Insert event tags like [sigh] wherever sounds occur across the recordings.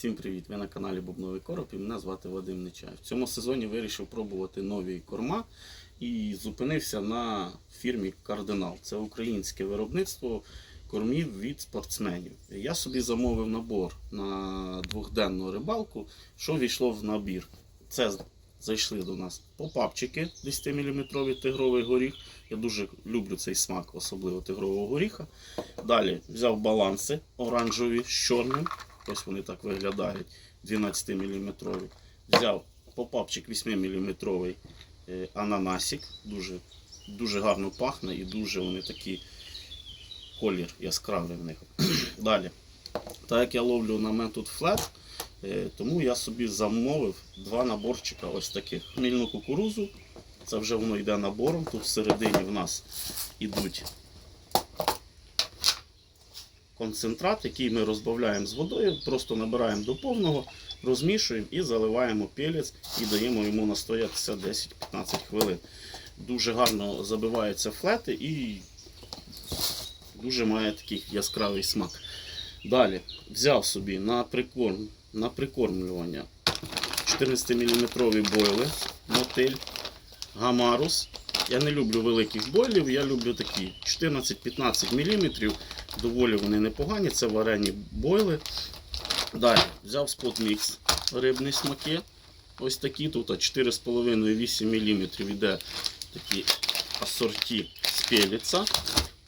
Всім привіт! Ви на каналі Бубновий Короб і мене звати Вадим Нечаєв. В цьому сезоні вирішив пробувати нові корма і зупинився на фірмі Кардинал. Це українське виробництво кормів від спортсменів. Я собі замовив набор на двохденну рибалку, що війшло в набір. Це зайшли до нас попапчики 10-мм тигровий горіх. Я дуже люблю цей смак, особливо тигрового горіха. Далі взяв баланси оранжеві з чорним. Ось вони так виглядають 12-мм. Взяв попапчик 8-мм ананасик. Дуже, дуже гарно пахне і дуже вони такі колір яскравий в них. [clears throat] Далі. Так як я ловлю на метод флет, е, тому я собі замовив два наборчика ось таких. Хмільну кукурузу. Це вже воно йде набором. Тут всередині в нас ідуть концентрат, який ми розбавляємо з водою, просто набираємо до повного, розмішуємо і заливаємо пелець і даємо йому настоятися 10-15 хвилин. Дуже гарно забиваються флети і дуже має такий яскравий смак. Далі взяв собі на прикорм, на прикормлювання 14-мм бойли, мотиль, гамарус. Я не люблю великих бойлів, я люблю такі 14-15 мм. Доволі вони непогані, це варені бойли. Далі взяв спотмікс рибні смаки. Ось такі тут 4,5-8 мм йде такі асорті з пеліца.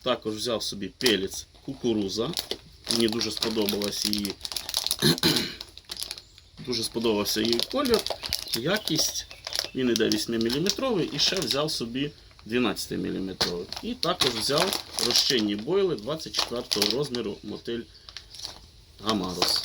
Також взяв собі пелець кукуруза. Мені дуже сподобалась її. [clears throat] Дуже сподобався її колір, якість. Він іде 8-мм і ще взяв собі 12-мм. І також взяв розчинні бойли 24 розміру мотиль Гамарус.